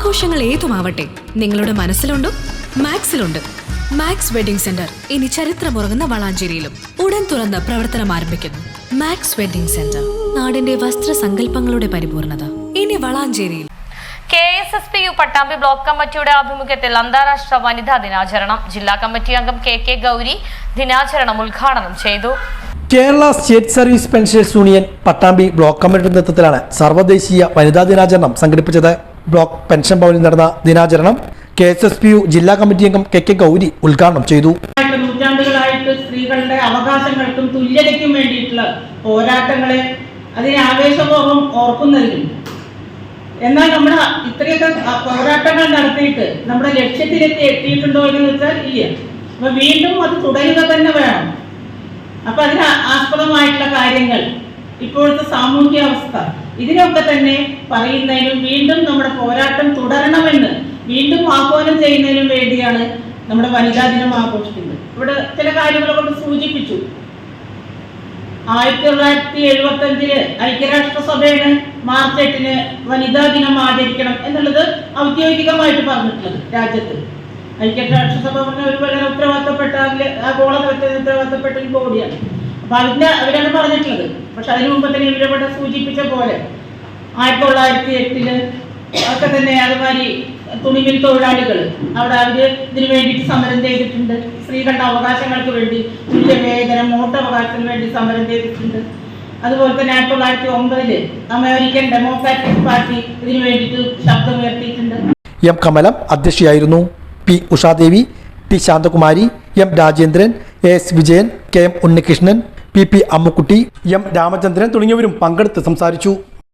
ആഘോഷങ്ങൾ ഏതുമാവട്ടെ നിങ്ങളുടെ മനസ്സിലുണ്ടോ മാക്സിലുണ്ട്. മാക്സ് വെഡിംഗ് സെന്റർ ഇനി ചരിത്രമുറങ്ങുന്ന വളാഞ്ചേരിയിലും ഉടൻ തുറന്ന് പ്രവർത്തനം ആരംഭിക്കുന്നു. മാക്സ് വെഡിംഗ് സെന്റർ നാടിന്റെ വസ്ത്രസങ്കല്പങ്ങളുടെ പരിപൂർണത. ഇനി വളാഞ്ചേരിയിൽ. K S S P U Pattambi block കമ്മിറ്റിയുടെ ആഭിമുഖ്യത്തിൽ അന്താരാഷ്ട്ര വനിതാ ദിനാചരണം ജില്ലാ കമ്മിറ്റി അംഗം കെ കെ ഗൗരി ദിനാചരണം ഉദ്ഘാടനം ചെയ്തു. Kerala state service pensions union Pattambi block കമ്മിറ്റിയുടെ നേതൃത്വത്തിലാണ് സർവദേശീയ വനിതാ ദിനാചരണം സംഘടിപ്പിച്ചത്. ബ്ലോക്ക് പെൻഷൻ ഭവനിൽ നടന്ന ദിനാചരണം K S S P U ജില്ലാ കമ്മിറ്റി അംഗം കെ കെ ഗൗരി ഉദ്ഘാടനം ചെയ്തു. നൂറ്റാണ്ടുകളായിട്ട് സ്ത്രീകളുടെ അവകാശങ്ങൾക്കും തുല്യതയ്ക്കും വേണ്ടിയിട്ടുള്ള പോരാട്ടങ്ങളെ അതിനെ ആവേശപൂർവം ഓർക്കുന്നതിനും എന്നാൽ നമ്മൾ ഇത്രയൊക്കെ പോരാട്ടങ്ങൾ നടത്തിയിട്ട് നമ്മുടെ ലക്ഷ്യത്തിലെത്തി എത്തിയിട്ടുണ്ടോ എന്ന് വെച്ചാൽ ഇല്ല. അപ്പൊ വീണ്ടും അത് തുടരുക തന്നെ വേണം. അപ്പൊ അതിന് ആസ്പദമായിട്ടുള്ള കാര്യങ്ങൾ ഇപ്പോഴത്തെ സാമൂഹ്യ അവസ്ഥ ഇതിനൊക്കെ തന്നെ പറയുന്നതിനും വീണ്ടും നമ്മുടെ പോരാട്ടം തുടരണമെന്ന് വീണ്ടും ആഹ്വാനം ചെയ്യുന്നതിനും വേണ്ടിയാണ് നമ്മുടെ വനിതാ ദിനം ആഘോഷിക്കുന്നത്. ഇവിടെ ചില കാര്യങ്ങളെ കൊണ്ട് സൂചിപ്പിച്ചു. ആയിരത്തി തൊള്ളായിരത്തി എഴുപത്തി അഞ്ചിൽ ഐക്യരാഷ്ട്രസഭയാണ് മാർച്ച് എട്ടിന് വനിതാ ദിനം ആചരിക്കണം എന്നുള്ളത് ഔദ്യോഗികമായിട്ട് പറഞ്ഞിട്ടുള്ളത് രാജ്യത്ത്. ഐക്യരാഷ്ട്രസഭ പറഞ്ഞ ഒരു വളരെ ഉത്തരവാദിത്തപ്പെട്ട ആഗോളതലത്തിൽ ആഗോള തലത്തിൽ ഉത്തരവാദിത്തപ്പെട്ട ഒരു ബോഡിയാണ്. അപ്പൊ അതിന്റെ അവരാണ് പറഞ്ഞിട്ടുള്ളത്. പക്ഷെ അതിനു മുമ്പ് തന്നെ ഇവരവിടെ സൂചിപ്പിച്ച പോലെ ആയിരത്തി തൊള്ളായിരത്തി എട്ടിൽ ഒക്കെ തന്നെ അതുമാതിരി തുണിമിൽ തൊഴിലാളികൾ അവിടെ അവർ ഇതിനു വേണ്ടിയിട്ട് സമരം ചെയ്തിട്ടുണ്ട്. സ്ത്രീകളുടെ അവകാശങ്ങൾക്ക് വേണ്ടി തുല്യവേതനം വോട്ടവകാശത്തിന് വേണ്ടി സമരം ചെയ്തിട്ടുണ്ട്. അതുപോലെ തന്നെ ആയിരത്തി തൊള്ളായിരത്തി ഒമ്പതിൽ അമേരിക്കൻ ഡെമോക്രാറ്റിക് പാർട്ടി ഇതിനു വേണ്ടിയിട്ട് ശബ്ദമുയർത്തിയിട്ടുണ്ട് M Kamalam അധ്യക്ഷയായിരുന്നു P Ushadevi T Santhakumari M Rajendran S Vijayan K M Unnikrishnan P P Ammukutty M Ramachandran തുടങ്ങിയവരും പങ്കെടുത്ത് സംസാരിച്ചു.